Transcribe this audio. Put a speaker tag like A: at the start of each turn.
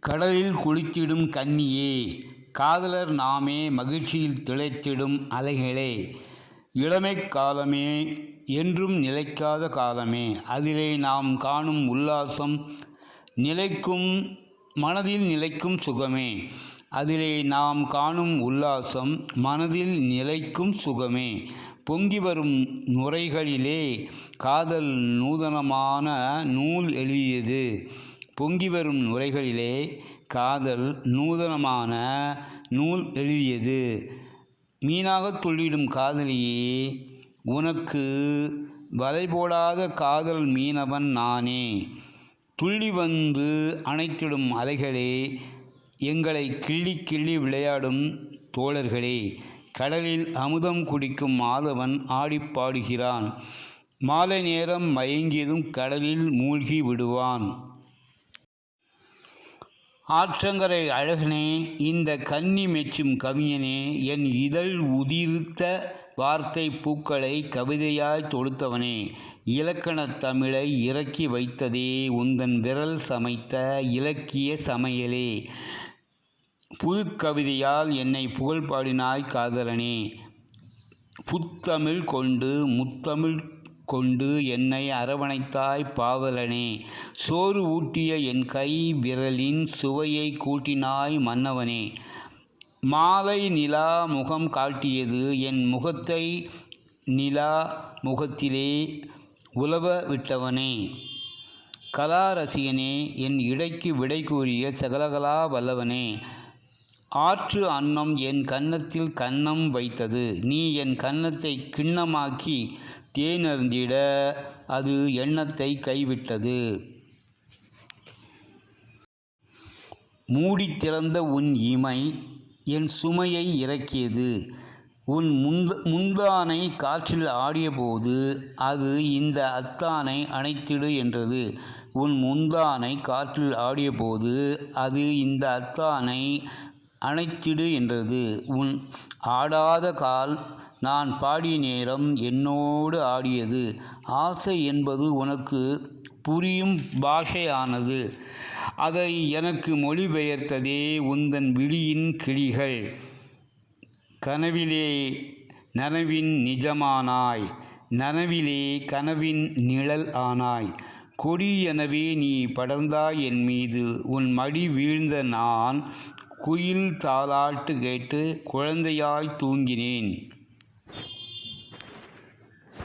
A: கடலில் குளித்திடும் கன்னியே காதலர் நாமே மகிழ்ச்சியில் திளைத்திடும் அலைகளே இளமை காலமே என்றும் நிலைக்காத காலமே அதிலே நாம் காணும் உல்லாசம் நிலைக்கும் மனதில் நிலைக்கும் சுகமே அதிலே நாம் காணும் உல்லாசம் மனதில் நிலைக்கும் சுகமே பொங்கி வரும் நுரைகளிலே காதல் நூதனமான நூல் எழுதியது. பொங்கி வரும் உரைகளிலே காதல் நூதனமான நூல் எழுதியது. மீனாகத் துள்ளிடும் காதலியே உனக்கு வலை போடாத காதல் மீனவன் நானே. துள்ளி வந்து அணைத்திடும் அலைகளே எங்களை கிள்ளி கிள்ளி விளையாடும் தோழர்களே. கடலில் அமுதம் குடிக்கும் மாதவன் ஆடிப்பாடுகிறான் மாலை நேரம் மயங்கியதும் கடலில் மூழ்கி விடுவான். ஆற்றங்கரை அழகனே இந்த கன்னி மெச்சும் கவிஞனே என் இதழ் உதிர்த்த வார்த்தை பூக்களை கவிதையாய் தொடுத்தவனே இலக்கணத் தமிழை இறக்கி வைத்ததே உந்தன் விரல் சமைத்த இலக்கிய சமையலே. புதுக்கவிதையால் என்னை புகழ் பாடினாய் காதலனே புத்தமிழ் கொண்டு முத்தமிழ் கொண்டு என்னை அரவணைத்தாய் பாவலனே. சோறு ஊட்டிய என் கை விரலின் சுவையை கூட்டினாய் மன்னவனே. மாலை நிலா முகம் காட்டியது என் முகத்தை நிலா முகத்திலே உலவ விட்டவனே. கலா ரசிகனே என் இடைக்கு விடை கூறிய சகலகலா வல்லவனே. ஆற்று அன்னம் என் கன்னத்தில் கன்னம் வைத்தது. நீ என் கன்னத்தை கிண்ணமாக்கி தேனருந்திட அது எண்ணத்தை கைவிட்டது. மூடித் திறந்த உன் இமை என் சுமையை இறக்கியது. உன் முந்த முந்தானை காற்றில் ஆடியபோது அது இந்த அத்தானை அணைத்திடு என்றது. உன் முந்தானை காற்றில் ஆடியபோது அது இந்த அத்தானை அணைத்திடு என்றது. உன் ஆடாத கால் நான் பாடிய நேரம் என்னோடு ஆடியது. ஆசை என்பது உனக்கு புரியும் பாஷையானது. அதை எனக்கு மொழிபெயர்த்ததே உந்தன் விழியின் கிளிகள். கனவிலே நனவின் நிஜமானாய். நனவிலே கனவின் நிழல் ஆனாய். கொடி எனவே நீ படர்ந்தாய் என் மீது. உன் மடி வீழ்ந்த நான் குயில் தாலாட்டு கேட்டு குழந்தையாய் தூங்கினேன்.